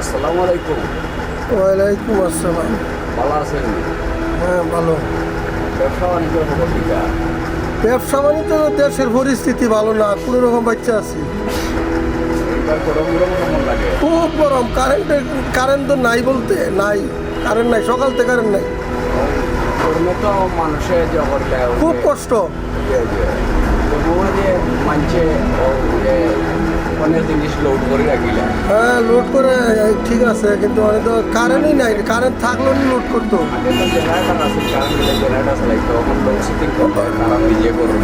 আসসালামু আলাইকুম ওয়ালাইকুম আসসালাম ভালো আছেন হ্যাঁ ভালো ব্যবসা বাণিজ্য খবর টিকা ব্যবসা বাণিজ্য তো দেশের পরিস্থিতি ভালো না কোনো রকম বাচ্চা আছি খুব গরম কারেন্টের কারেন্ট তো নাই বলতে নাই কারেন্ট নাই সকাল থেকে কারেন্ট নাই খুব কষ্ট অনেক জিনিস লোড করে হ্যাঁ লোড করে ঠিক আছে কিন্তু অনেক তো কারেন্টই নাই কারেন্ট থাকলেও লোড করতো।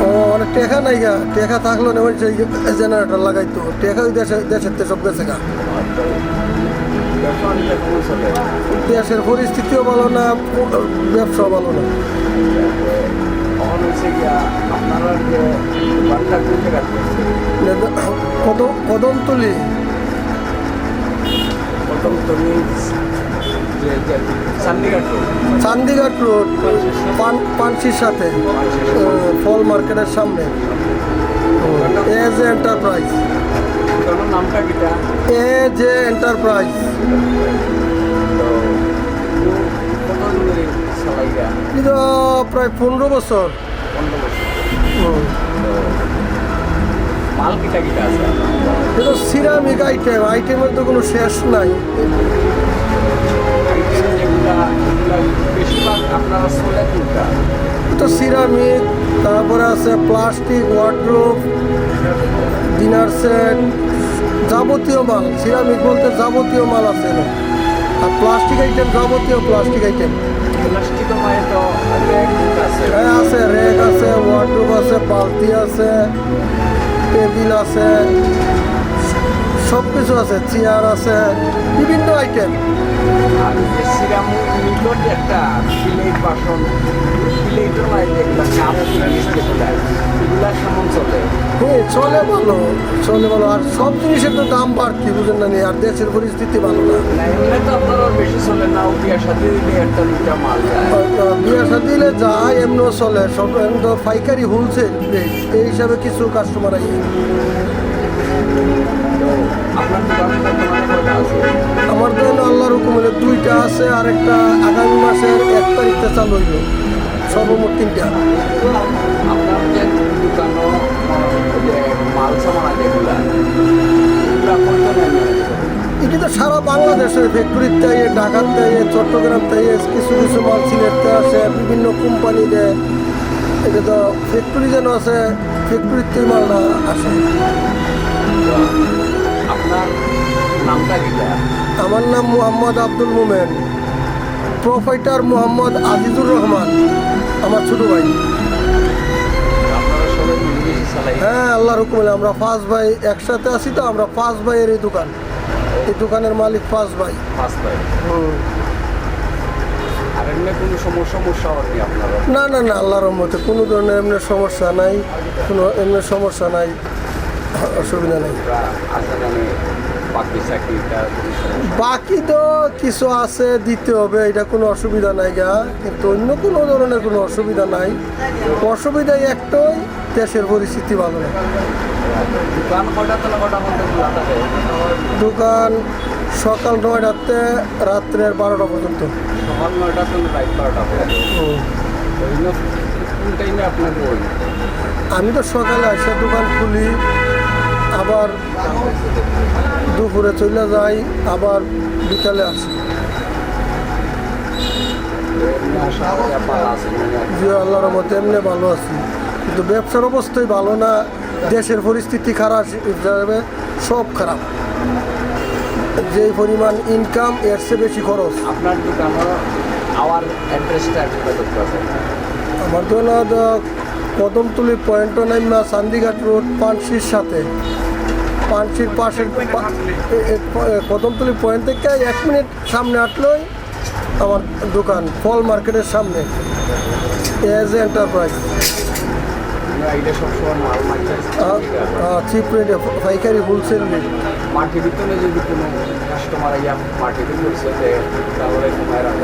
ও অনেক টেকা নাই গা টেকা থাকল না ওই জেনারেটর লাগাইতো টেকা ওই দেশে দেশের সব গেছে গা। দেশের পরিস্থিতিও ভালো না ব্যবসাও ভালো না। হচ্ছে গিয়া আপনারা যে করছে কত কদমতলি? চান্দিঘাট রোড। পান পানসির সাথে ফল মার্কেটের সামনে। এ জে এন্টারপ্রাইজ এ যে এন্টারপ্রাইজ প্রায় পনেরো বছর। কিন্তু সিরামিক আইটেম আইটেমের তো কোনো শেষ নাই। সিরামিক তারপরে আছে প্লাস্টিক ওয়ার্ড্রোপ ডিনার সেট যাবতীয় মাল। সিরামিক বলতে যাবতীয় মাল আছে আর প্লাস্টিক আইটেম যাবতীয় প্লাস্টিক আইটেম হ্যাঁ আছে রেক আছে ওয়ার্ড্রোপ আছে, বালতি আছে টেবিল আছে সব কিছু আছে চেয়ার আছে, বিভিন্ন আইটেম আর একটা প্লেট বাসন। চলে ভালো চলে ভালো আর সব জিনিসের তো দাম বাড়তি বুঝেন না আর দেশের পরিস্থিতি ভালো না। বিয়ে দিলে যায়। এমনিও চলে। সব এমনি তো পাইকারি হোলসেল এই হিসাবে কিছু কাস্টমার আই আমার তো আল্লাহর হুকুম দুইটা আছে আর একটা আগামী মাসের এক তারিখটা চালু হইল সর্বমোট তিনটা। সামান এগুলা এটি তো সারা বাংলাদেশের ফ্যাক্টরির থেকে ঢাকার থেকে চট্টগ্রাম থেকে কিছু কিছু মাল সিলেটতে আসে বিভিন্ন কোম্পানি দেয় এটা তো ফ্যাক্টরি যেন আছে ফ্যাক্টরির থেকে আসে। আপনার নামটা কিটা আমার নাম মোহাম্মদ আব্দুল মোমেন। প্রোফাইটার মোহাম্মদ আজিজুর রহমান আমার ছোট ভাই। আল্লাহর হুকুম আমরা পাঁচ ভাই একসাথে আছি তো আমরা পাঁচ ভাইয়ের এই দোকান। এই দোকানের মালিক পাঁচ ভাই। ফার্স্ট টাইম আর এমনি কোনো সমস্যা সমস্যা হয়নি আপনারা? না না না আল্লাহর রহমতে কোনো ধরনের এমনি সমস্যা নাই কোনো এমনি সমস্যা নাই। অসুবিধা নেই। বাকি তো কিছু আছে, দিতে হবে, এটা কোনো অসুবিধা নাই গা। কিন্তু অন্য কোনো ধরনের কোনো অসুবিধা নাই। অসুবিধা একটাই, দেশের পরিস্থিতি ভালো না দোকান সকাল নয়টাতে রাত্রের বারোটা পর্যন্ত। নয়টা বারোটা পর্যন্ত আমি তো সকালে এসে দোকান খুলি। আবার দুপুরে চলে যাই আবার বিকালে আসি। যে আল্লাহর মতো এমনি ভালো আছি। কিন্তু ব্যবসার অবস্থাই ভালো না দেশের পরিস্থিতি খারাপ হিসাবে সব খারাপ। যে পরিমাণ ইনকাম এর চেয়ে বেশি খরচ। আপনার আওয়ার অ্যাড্রেসটা আমার তো না তো কদমতলি পয়েন্ট নাইমা চান্দিঘাট রোড, পানসির সাথে। পানসির পাশের কদমতলি পয়েন্ট থেকে এক মিনিট সামনে হাঁটলেই আমার দোকান, ফল মার্কেটের সামনে। Age enterprise. পাইকারি হোলসেল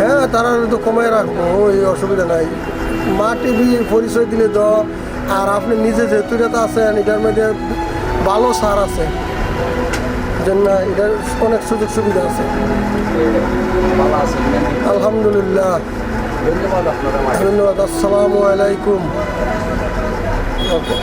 হ্যাঁ তারা তো কমায় রাখব, ওই অসুবিধা নাই। মাটি দিয়ে পরিচয় দিলে দ আর আপনি নিজে যেহেতু এটা আছেন, এটার মধ্যে ভালো সার আছে। জন্য এটার অনেক সুযোগ সুবিধা আছে। আলহামদুলিল্লাহ। ধন্যবাদ, আসসালামু আলাইকুম। ওকে।